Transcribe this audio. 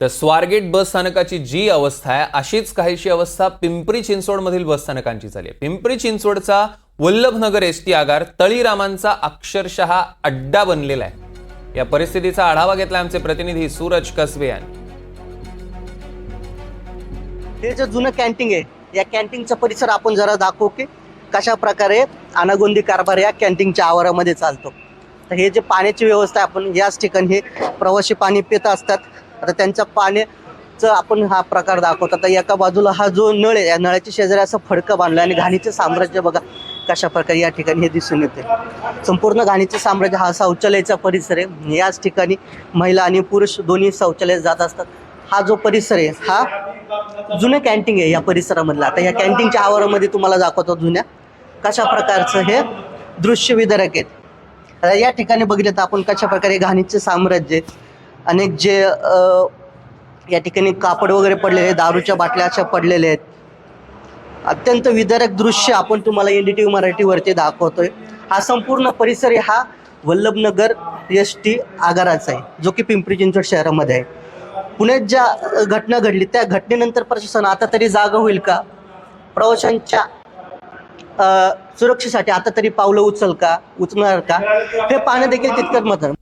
तर स्वारगेट बस स्थानकाची जी अवस्था आहे अशीच काहीशी अवस्था पिंपरी चिंचवडमधील बस स्थानकांची झाली आहे. पिंपरी चिंचवडचा वल्लभनगर एस टी आगार तळीरामांचा अक्षरशः अड्डा बनलेला आहे. या परिस्थितीचा आढावा घेतला आमचे प्रतिनिधी सूरज कसबे यांनी. हे जे जुनं कॅन्टीन आहे या कॅन्टीनचा परिसर आपण जरा दाखवू की कशा प्रकारे अनागोंदी कारभार या कॅन्टीनच्या आवारामध्ये चालतो. तर हे जे पाण्याची व्यवस्था आपण याच ठिकाणी हे प्रवासी पाणी पित असतात. आता त्यांच्या पाण्याचं आपण हा प्रकार दाखवतो. आता एका बाजूला हा जो नळ आहे या नळाच्या शेजारी असं फडकं बांधलं आणि घाणीचं साम्राज्य बघा कशा प्रकारे या ठिकाणी हे दिसून येते संपूर्ण घाणीचं साम्राज्य हा शौचालयाचा परिसर आहे. याच ठिकाणी महिला आणि पुरुष दोन्ही शौचालयात जात असतात. हा जो परिसर आहे हा जुनं कॅन्टीन आहे या परिसरामधला. आता या कॅन्टीनच्या आवारामध्ये तुम्हाला दाखवतो जुन्या कशा प्रकारचं हे दृश्य विदारक आहेत. आता या ठिकाणी बघितलं तर आपण कशा प्रकारे घाणीचे साम्राज्य आहे. अनेक जे या ठिकाणी कापड वगैरे पडलेले आहेत, दारूच्या बाटल्या अशा पडलेल्या आहेत. अत्यंत विदारक दृश्य आपण तुम्हाला एन डी टी व्ही मराठीवरती दाखवतोय. हा संपूर्ण परिसर हा वल्लभनगर एस टी आगाराचा आहे जो की पिंपरी चिंचवड शहरामध्ये आहे. पुण्यात ज्या घटना घडली त्या घटनेनंतर प्रशासन आता तरी जागा होईल का? प्रवाशांच्या सुरक्षेसाठी आता तरी पावलं उचल का उचलणार का? हे पाहणं देखील तितकंच महत्त्वाचं.